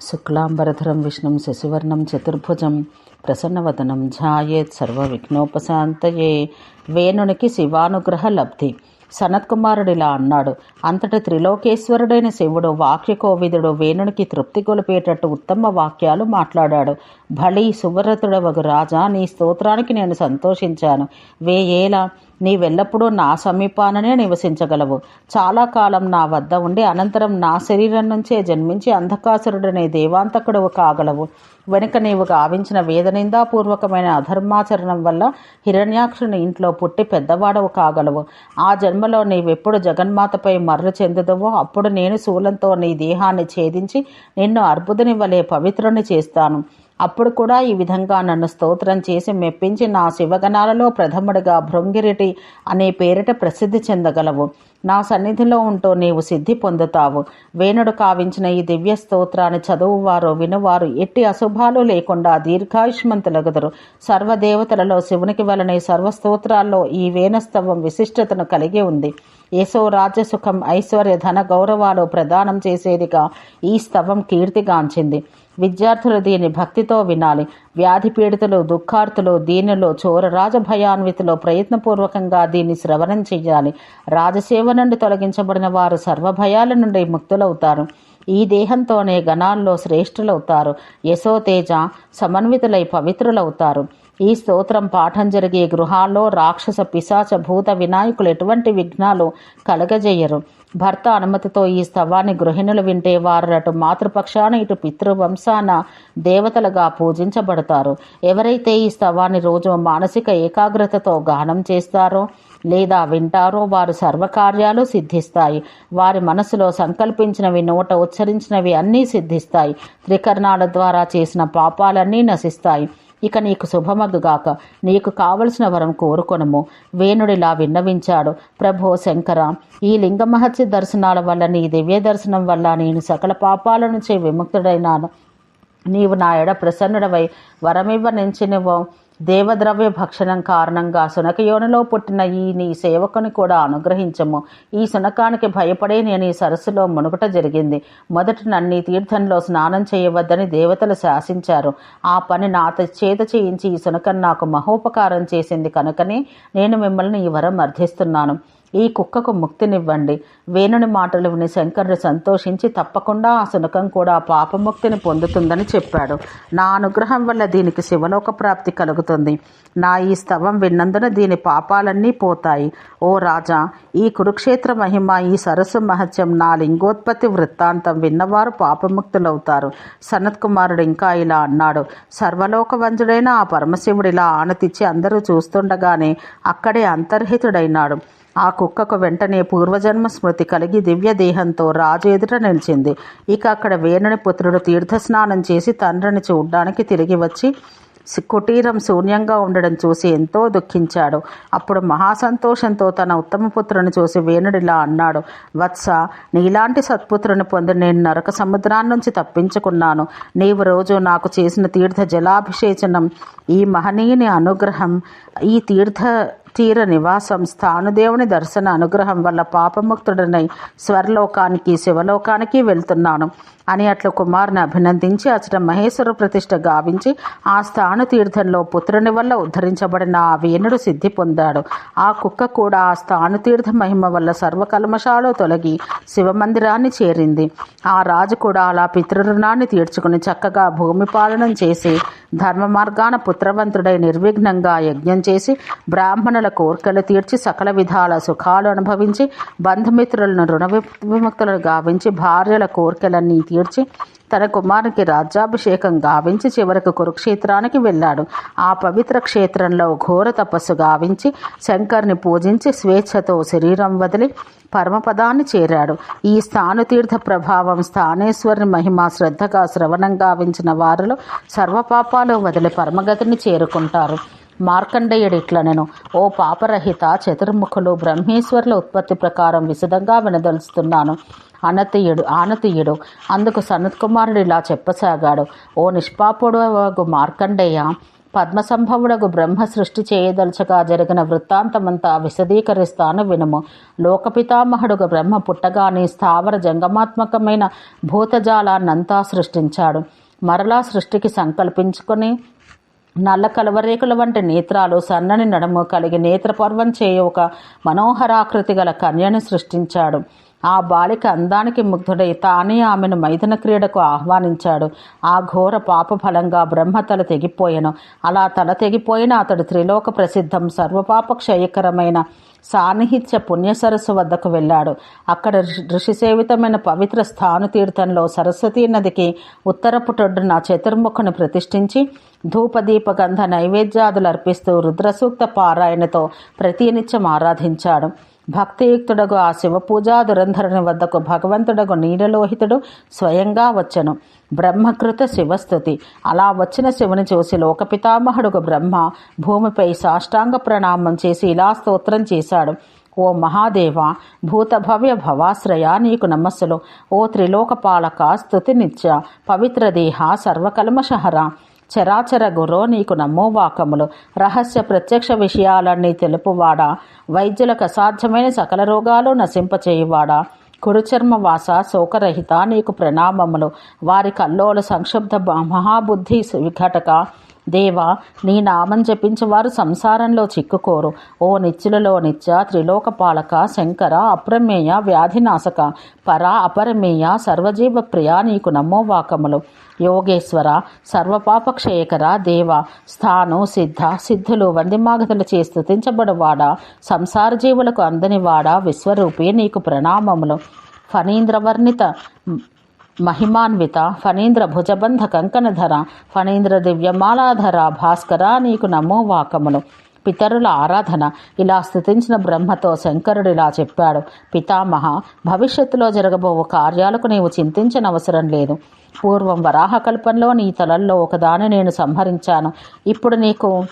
శుక్లాంబరధరం విష్ణుం శశివర్ణం చతుర్భుజం ప్రసన్నవదనం ఝాయేత్ సర్వ విఘ్నోపశాంతయే వేణునికి శివానుగ్రహ లబ్ధి. సనత్కుమారుడిలా అన్నాడు. అంతటి త్రిలోకేశ్వరుడైన శివుడు వాక్యకోవిదుడు వేణునికి తృప్తి గొలిపేటట్టు ఉత్తమ వాక్యాలు మాట్లాడాడు. భళి సువరతుడవగు రాజా నీ స్తోత్రానికి నేను సంతోషించాను. వేయేలా నీవెల్లప్పుడూ నా సమీపాననే నివసించగలవు. చాలా కాలం నా వద్ద ఉండి అనంతరం నా శరీరం నుంచే జన్మించి అంధకాసురుడనే దేవాంతకుడవు కాగలవు. వెనుక నీవు గావించిన వేదనిందాపూర్వకమైన అధర్మాచరణం వల్ల హిరణ్యాక్షుని ఇంట్లో పుట్టి పెద్దవాడవు కాగలవు. ఆ జన్మలో నీవెప్పుడు జగన్మాతపై మర్రు చెందుదవో అప్పుడు నేను శూలంతో నీ దేహాన్ని ఛేదించి నిన్ను అర్బుదుని వలె పవిత్రుని చేస్తాను. అప్పుడు కూడా ఈ విధంగా నన్ను స్తోత్రం చేసి మెప్పించి నా శివగణాలలో ప్రథముడిగా భృంగిరిటి అనే పేరిట ప్రసిద్ధి చెందగలవు. నా సన్నిధిలో ఉంటూ నీవు సిద్ధి పొందుతావు. వేణుడు కావించిన ఈ దివ్య స్తోత్రాన్ని చదువువారు వినువారు ఎట్టి అశుభాలు లేకుండా దీర్ఘాయుష్మంతులగుదరు సర్వదేవతలలో శివునికి వలనే సర్వస్తోత్రాల్లో ఈ వేణస్తవం విశిష్టతను కలిగి ఉంది. యశో రాజసుఖం ఐశ్వర్య ధన గౌరవాలు ప్రదానం చేసేదిగా ఈ స్తవం కీర్తిగాంచింది. విద్యార్థులు దీని భక్తితో వినాలి. వ్యాధి పీడితులు దుఃఖార్తులు దీనిలో చోర రాజభయాన్వితులు ప్రయత్నపూర్వకంగా దీన్ని శ్రవణం చేయాలి. రాజసేవ నుండి తొలగించబడిన వారు సర్వభయాల నుండి ముక్తులవుతారు. ఈ దేహంతోనే గణాల్లో శ్రేష్ఠులవుతారు. యశోతేజ సమన్వితులై పవిత్రులవుతారు. ఈ స్తోత్రం పాఠం జరిగే గృహాల్లో రాక్షస పిశాచ భూత వినాయకులు ఎటువంటి విఘ్నాలు కలగజేయరు. భర్త అనుమతితో ఈ స్తవాన్ని గృహిణులు వింటే వారు అటు మాతృపక్షాన ఇటు పితృవంశాన దేవతలుగా పూజించబడతారు. ఎవరైతే ఈ స్తవాన్ని రోజు మానసిక ఏకాగ్రతతో గానం చేస్తారో లేదా వింటారో వారు సర్వకార్యాలు సిద్ధిస్తాయి. వారి మనసులో సంకల్పించినవి నోట ఉచ్చరించినవి అన్నీ సిద్ధిస్తాయి. త్రికరణాల ద్వారా చేసిన పాపాలన్నీ నశిస్తాయి. ఇక నీకు శుభమగుగాక నీకు కావలసిన వరం కోరుకొనము. వేణుడిలా విన్నవించాడు ప్రభో శంకర. ఈ లింగమహత్య దర్శనాల వల్ల నీ దివ్య దర్శనం వల్ల నేను సకల పాపాల నుంచి విముక్తుడైనాను. నీవు నా ఎడ ప్రసన్నుడవై వరమివ్వ నించినవో దేవద్రవ్య భక్షణం కారణంగా సునకయోనిలో పుట్టిన ఈ నీ సేవకుని కూడా అనుగ్రహించము. ఈ సునకానికి భయపడే నేను ఈ సరస్సులో మునుగుట జరిగింది. మొదట నన్ను తీర్థంలో స్నానం చేయవద్దని దేవతలు శాసించారు. ఆ పని నా చేత చేయించి ఈ సునకం నాకు మహోపకారం చేసింది కనుకనే నేను మిమ్మల్ని ఈ వరం అర్థిస్తున్నాను. ఈ కుక్కకు ముక్తినివ్వండి. వేణుని మాటలు విని శంకరుడు సంతోషించి తప్పకుండా ఆ శునకం కూడా పాపముక్తిని పొందుతుందని చెప్పాడు. నా అనుగ్రహం వల్ల దీనికి శివలోక ప్రాప్తి కలుగుతుంది. నా ఈ స్తవం విన్నందున దీని పాపాలన్నీ పోతాయి. ఓ రాజా ఈ కురుక్షేత్ర మహిమ ఈ సరస్సు మహత్యం నా లింగోత్పత్తి వృత్తాంతం విన్నవారు పాపముక్తులవుతారు. సనత్ కుమారుడు ఇంకా ఇలా అన్నాడు. సర్వలోకవంజుడైన ఆ పరమశివుడిలా ఆనతిచ్చి అందరూ చూస్తుండగానే అక్కడే అంతర్హితుడైనాడు. ఆ కుక్కకు వెంటనే పూర్వజన్మ స్మృతి కలిగి దివ్య దేహంతో రాజు ఎదుట నిలిచింది. ఇక అక్కడ వేణుని పుత్రుడు తీర్థస్నానం చేసి తండ్రిని చూడ్డానికి తిరిగి వచ్చి కుటీరం శూన్యంగా ఉండడం చూసి ఎంతో దుఃఖించాడు. అప్పుడు మహాసంతోషంతో తన ఉత్తమ పుత్రుని చూసి వేణుడిలా అన్నాడు వత్స నీలాంటి సత్పుత్రుని పొంది నేను నరక సముద్రాన్ని నుంచి తప్పించుకున్నాను. నీవు రోజు నాకు చేసిన తీర్థ జలాభిషేచనం ఈ మహనీయుని అనుగ్రహం ఈ తీర్థ తీర నివాసం స్థానుదేవుని దర్శన అనుగ్రహం వల్ల పాపముక్తుడనై స్వర్లోకానికి శివలోకానికి వెళ్తున్నాను. అని అట్లా కుమారుని అభినందించి అచట మహేశ్వర ప్రతిష్ట గావించి ఆ స్థాను తీర్థంలో పుత్రుని వల్ల ఉద్ధరించబడిన ఆ వేణుడు సిద్ధి పొందాడు. ఆ కుక్క కూడా ఆ స్థాను తీర్థ మహిమ వల్ల సర్వకల్మషాలు తొలగి శివమందిరాన్ని చేరింది. ఆ రాజు కూడా అలా పితృరుణాన్ని తీర్చుకుని చక్కగా భూమి పాలనం చేసి ధర్మ మార్గాన పుత్రవంతుడై నిర్విఘ్నంగా యజ్ఞం చేసి బ్రాహ్మణ కోర్కెలు తీర్చి సకల విధాల సుఖాలు అనుభవించి బంధుమిత్రులను రుణ విముక్తులను గావించి భార్యల కోర్కెలన్నీ తీర్చి తన కుమారునికి రాజ్యాభిషేకం గావించి చివరకు కురుక్షేత్రానికి వెళ్ళాడు. ఆ పవిత్ర క్షేత్రంలో ఘోర తపస్సు గావించి శంకర్ని పూజించి స్వేచ్ఛతో శరీరం వదిలి పరమపదాన్ని చేరాడు. ఈ స్థానుతీర్థ ప్రభావం స్థానేశ్వరుని మహిమ శ్రద్ధగా శ్రవణం గావించిన వారిలో సర్వపాపాలు వదిలి పరమగతిని చేరుకుంటారు. మార్కండేయుడు ఇట్లా నేను. ఓ పాపరహిత చతుర్ముఖులు బ్రహ్మేశ్వరుల ఉత్పత్తి ప్రకారం విశదంగా వినదలుస్తున్నాను. అనతీయుడు ఆనతీయుడు అందుకు సనత్కుమారుడు ఇలా చెప్పసాగాడు. ఓ నిష్పాపుడు మార్కండేయ పద్మసంభవుడకు బ్రహ్మ సృష్టి చేయదలుచగా జరిగిన వృత్తాంతమంతా విశదీకరిస్తాను వినుము. లోకపితామహుడుగు బ్రహ్మ పుట్టగానే స్థావర జంగమాత్మకమైన భూతజాలాన్నంతా సృష్టించాడు. మరలా సృష్టికి సంకల్పించుకొని నల్ల కలవరేకుల వంటి నేత్రాలు సన్నని నడుము కలిగి నేత్రపర్వం చేయ ఒక మనోహరాకృతి గల కన్యను సృష్టించాడు. ఆ బాలిక అందానికి ముగ్ధుడై తానే ఆమెను మైథున క్రీడకు ఆహ్వానించాడు. ఆ ఘోర పాప ఫలంగా బ్రహ్మ తల తెగిపోయెను. అలా తల తెగిపోయిన అతడు త్రిలోక ప్రసిద్ధం సర్వపాప క్షయకరమైన సాన్నిహిత్య పుణ్య సరస్సు వద్దకు వెళ్ళాడు. అక్కడ ఋషిసేవితమైన పవిత్ర స్థాను తీర్థంలో సరస్వతీ నదికి ఉత్తరపు టొడ్డున చతుర్ముఖను ప్రతిష్ఠించి ధూపదీప గంధ నైవేద్యాదులు అర్పిస్తూ రుద్రసూక్త పారాయణతో ప్రతినిత్యం ఆరాధించాడు. భక్తియుక్తుడగు ఆ శివపూజా దురంధరుని వద్దకు భగవంతుడగు నీలలోహితుడు స్వయంగా వచ్చెను. బ్రహ్మకృత శివస్థుతి. అలా వచ్చిన శివుని చూసి లోకపితామహుడుగు బ్రహ్మ భూమిపై సాష్టాంగ ప్రణామం చేసి ఇలా స్తోత్రం చేశాడు. ఓ మహాదేవ భూతభవ్య భవాశ్రయ నీకు నమస్సులు. ఓ త్రిలోకపాలక స్థుతి నిత్య పవిత్ర దేహ సర్వకల్మషహర. చరాచర గురో నీకు నమ్మోవాకములు రహస్య ప్రత్యక్ష విషయాలన్నీ తెలుపువాడా. వైద్యులకు అసాధ్యమైన సకల రోగాలు నశింపచేయువాడా. కురుచర్మ వాస శోకరహిత నీకు ప్రణామములు. వారి కల్లోల సంక్షుబ్ధ మహాబుద్ధి విఘటక దేవా నీ నామం జపించేవారు సంసారంలో చిక్కుకోరు. ఓ నిత్యులలో నిత్య త్రిలోకపాలక శంకర అప్రమేయ వ్యాధినాశక పర అపరమేయ సర్వజీవ ప్రియ నీకు నమ్మోవాకములు యోగేశ్వర సర్వపాపక్షయకర దేవ స్థాను సిద్ధ సిద్ధులు వందిమాగతులు చే స్థుతించబడువాడా సంసార జీవులకు అందనివాడా విశ్వరూపి నీకు ప్రణామములు. ఫణీంద్రవర్ణిత మహిమాన్విత ఫణీంద్ర భుజబంధ కంకణధర ఫణీంద్ర దివ్యమాలాధర భాస్కర నీకు నమో వాకములు. పితరుల ఆరాధన ఇలా స్థుతించిన బ్రహ్మతో శంకరుడు ఇలా చెప్పాడు. పితామహ భవిష్యత్తులో జరగబో కార్యాలకు నీవు చింతించనవసరం లేదు. పూర్వం వరాహకల్పంలో నీ తలల్లో ఒకదాని నేను సంహరించాను. ఇప్పుడు నీకు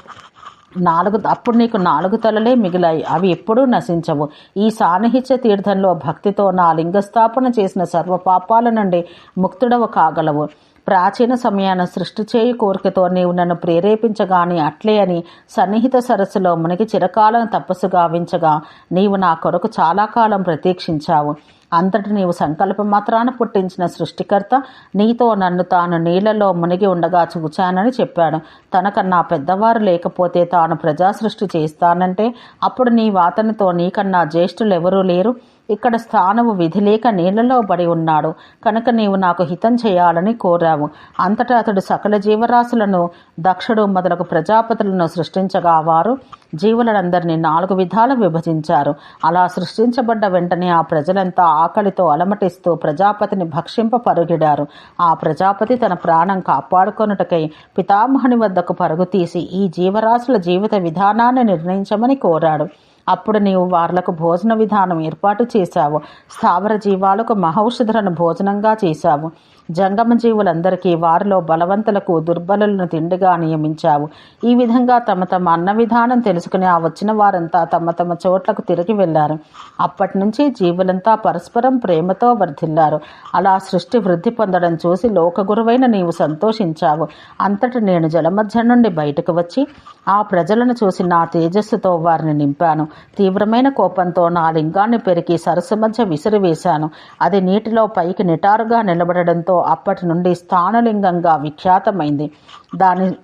నాలుగు అప్పుడు నీకు నాలుగు తలలే మిగిలాయి. అవి ఎప్పుడూ నశించవు. ఈ సాన్నిహిత్య తీర్థంలో భక్తితో నా లింగస్థాపన చేసిన సర్వ పాపాల నుండి ముక్తుడవ కాగలవు. ప్రాచీన సమయాన సృష్టి చేయు కోరికతో నీవు నన్ను ప్రేరేపించగాని అట్లే అని సన్నిహిత సరస్సులో మునిగి చిరకాలం తపస్సు గావించగా నీవు నా కొరకు చాలా కాలం ప్రతీక్షించావు అంతటి నీవు సంకల్పం మాత్రాన పుట్టించిన సృష్టికర్త నీతో నన్ను తాను నీళ్ళలో మునిగి ఉండగా చూచానని చెప్పాడు. తనకన్నా పెద్దవారు లేకపోతే తాను ప్రజా సృష్టి చేస్తానంటే అప్పుడు నీ వాతనితో నీకన్నా జ్యేష్ఠులు ఎవరూ లేరు. ఇక్కడ స్థానము విధిలేక నీళ్ళలో పడి ఉన్నాడు. కనుక నీవు నాకు హితం చేయాలని కోరావు. అంతటా అతడు సకల జీవరాశులను దక్షుడు మొదలగు ప్రజాపతులను సృష్టించగా వారు జీవులందరినీ నాలుగు విధాలు విభజించారు. అలా సృష్టించబడ్డ వెంటనే ఆ ప్రజలంతా ఆకలితో అలమటిస్తూ ప్రజాపతిని భక్షింప పరుగిడారు. ఆ ప్రజాపతి తన ప్రాణం కాపాడుకొనుటకై పితామహుని వద్దకు పరుగు తీసి ఈ జీవరాశుల జీవిత విధానాన్ని నిర్ణయించమని కోరాడు. అప్పుడు నీవు వార్లకు భోజన విధానం ఏర్పాటు చేశావు. స్థావర జీవాలకు మహౌషధులను భోజనంగా చేశావు. జంగమ జీవులందరికీ వారిలో బలవంతులకు దుర్బలులను తిండిగా నియమించావు. ఈ విధంగా తమ తమ అన్న విధానం తెలుసుకుని ఆ వచ్చిన వారంతా తమ తమ చోట్లకు తిరిగి వెళ్ళారు అప్పటి నుంచి జీవులంతా పరస్పరం ప్రేమతో వర్ధిల్లారు. అలా సృష్టి వృద్ధి పొందడం చూసి లోకగురువైన నీవు సంతోషించావు. అంతటి నేను జలమధ్యం నుండి బయటకు వచ్చి ఆ ప్రజలను చూసి నా తేజస్సుతో వారిని నింపాను. తీవ్రమైన కోపంతో నా లింగాన్ని పెరిగి సరస్సు మధ్య విసిరివేశాను. అది నీటిలో పైకి నిటారుగా నిలబడడంతో అప్పటి నుండి స్థానలింగంగా విఖ్యాతమైంది. దాని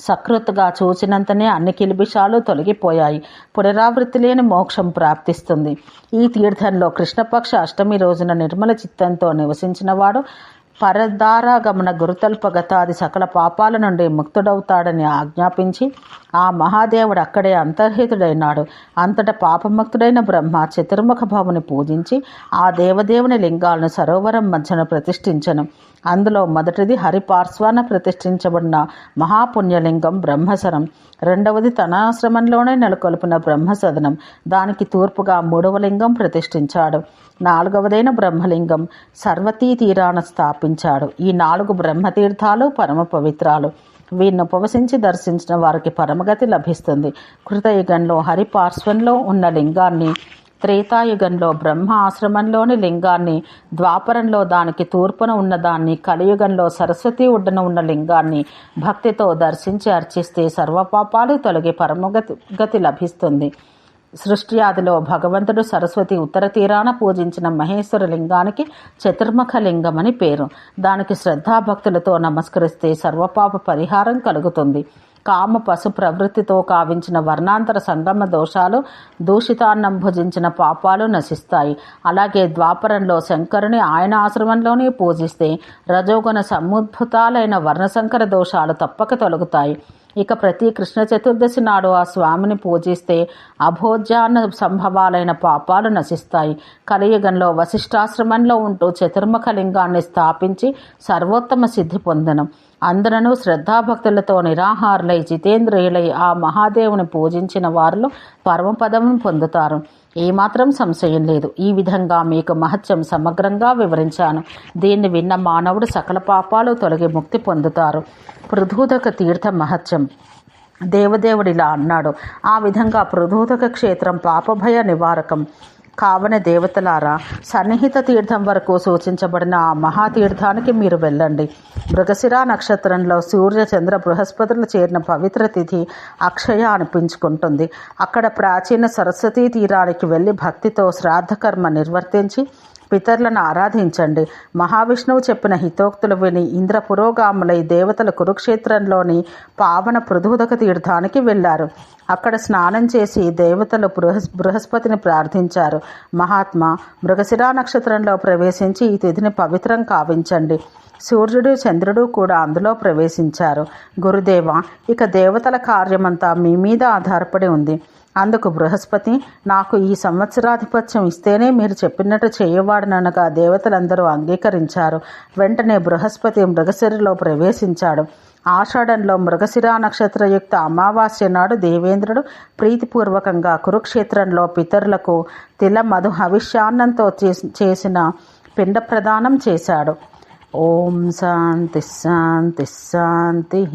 సకృత్గా చూచినంతనే అన్ని కిలిబిషాలు తొలగిపోయాయి. పునరావృత్తి లేని మోక్షం ప్రాప్తిస్తుంది. ఈ తీర్థంలో కృష్ణపక్ష అష్టమి రోజున నిర్మల చిత్తంతో నివసించినవాడు పరదారాగమన గురుతల్పగతాది సకల పాపాల నుండి ముక్తుడవుతాడని ఆజ్ఞాపించి ఆ మహాదేవుడు అక్కడే అంతర్హితుడైనాడు. అంతట పాపముక్తుడైన బ్రహ్మ చతుర్ముఖ భావుని పూజించి ఆ దేవదేవుని లింగాలను సరోవరం మధ్యన ప్రతిష్ఠించను. అందులో మొదటిది హరిపార్శ్వాన ప్రతిష్ఠించబడిన మహాపుణ్యలింగం బ్రహ్మసరం రెండవది తనాశ్రమంలోనే నెలకొల్పిన బ్రహ్మసదనం. దానికి తూర్పుగా మూడవ లింగం ప్రతిష్ఠించాడు. నాలుగవదైన బ్రహ్మలింగం సర్వతీ తీరాన అర్పించాడు. ఈ నాలుగు బ్రహ్మతీర్థాలు పరమ పవిత్రాలు వీరిని ఉపవసించి దర్శించిన వారికి పరమగతి లభిస్తుంది. కృతయుగంలో హరిపార్శ్వంలో ఉన్న లింగాన్ని త్రేతాయుగంలో బ్రహ్మ ఆశ్రమంలోని లింగాన్ని ద్వాపరంలో దానికి తూర్పున ఉన్నదాన్ని కలియుగంలో సరస్వతి ఒడ్డున ఉన్న లింగాన్ని భక్తితో దర్శించి అర్చిస్తే సర్వపాపాలు తొలగి పరమగతి గతి లభిస్తుంది. సృష్టి ఆదిలో భగవంతుడు సరస్వతి ఉత్తర తీరాన పూజించిన మహేశ్వర లింగానికి చతుర్ముఖ లింగం అని పేరు. దానికి శ్రద్ధాభక్తులతో నమస్కరిస్తే సర్వపాప పరిహారం కలుగుతుంది. కామ పశు ప్రవృత్తితో కావించిన వర్ణాంతర సంగమ దోషాలు దూషితాన్నం భుజించిన పాపాలు నశిస్తాయి. అలాగే ద్వాపరంలో శంకరుని ఆయన ఆశ్రమంలోనే పూజిస్తే రజోగుణ సముద్భుతాలైన వర్ణశంకర దోషాలు తప్పక తొలగుతాయి. ఇక ప్రతి కృష్ణ చతుర్దశి నాడు ఆ స్వామిని పూజిస్తే అభోజ్యాన సంభవాలైన పాపాలు నశిస్తాయి. కలియుగంలో వశిష్ఠాశ్రమంలో ఉంటూ చతుర్ముఖ లింగాన్ని స్థాపించి సర్వోత్తమ సిద్ధి పొందనం. అందరూ శ్రద్ధాభక్తులతో నిరాహారులై జితేంద్రియులై ఆ మహాదేవుని పూజించిన వారిలో పరమపదమును పొందుతారు. ఏమాత్రం సంశయం లేదు. ఈ విధంగా మీకు మహత్యం సమగ్రంగా వివరించాను. దీన్ని విన్న మానవుడు సకల పాపాలు తొలగి ముక్తి పొందుతారు. పృథూదక తీర్థ మహత్యం. దేవదేవుడిలా అన్నాడు. ఆ విధంగా పృథూదక క్షేత్రం పాపభయ నివారకం. కావన దేవతలారా సన్నిహిత తీర్థం వరకు సూచించబడిన ఆ మహాతీర్థానికి మీరు వెళ్ళండి. మృగశిరా నక్షత్రంలో సూర్య చంద్ర బృహస్పతులు చేరిన పవిత్ర తిథి అక్షయ అనిపించుకుంటుంది. అక్కడ ప్రాచీన సరస్వతీ తీరానికి వెళ్ళి భక్తితో శ్రాద్ధకర్మ నిర్వర్తించి పితరులను ఆరాధించండి. మహావిష్ణువు చెప్పిన హితోక్తులు విని ఇంద్ర పురోగాములై దేవతలు కురుక్షేత్రంలోని పావన పృథుదక తీర్థానికి వెళ్ళారు. అక్కడ స్నానం చేసి దేవతలు బృహస్ బృహస్పతిని ప్రార్థించారు. మహాత్మా మృగశిరా నక్షత్రంలో ప్రవేశించి ఈ తిథిని పవిత్రం కావించండి. సూర్యుడు చంద్రుడు కూడా అందులో ప్రవేశించారు. గురుదేవ ఇక దేవతల కార్యమంతా మీ మీద ఆధారపడి ఉంది. అందుకు బృహస్పతి నాకు ఈ సంవత్సరాధిపత్యం ఇస్తేనే మీరు చెప్పినట్టు చేయవాడనగా దేవతలందరూ అంగీకరించారు. వెంటనే బృహస్పతి మృగశిరిలో ప్రవేశించాడు. ఆషాఢంలో మృగశిరా నక్షత్రయుక్త అమావాస్య నాడు దేవేంద్రుడు ప్రీతిపూర్వకంగా కురుక్షేత్రంలో పితరులకు తిల మధు హవిష్యాన్నంతో చేసిన పిండ ప్రదానం చేశాడు. ఓం శాంతి శాంతి శాంతి.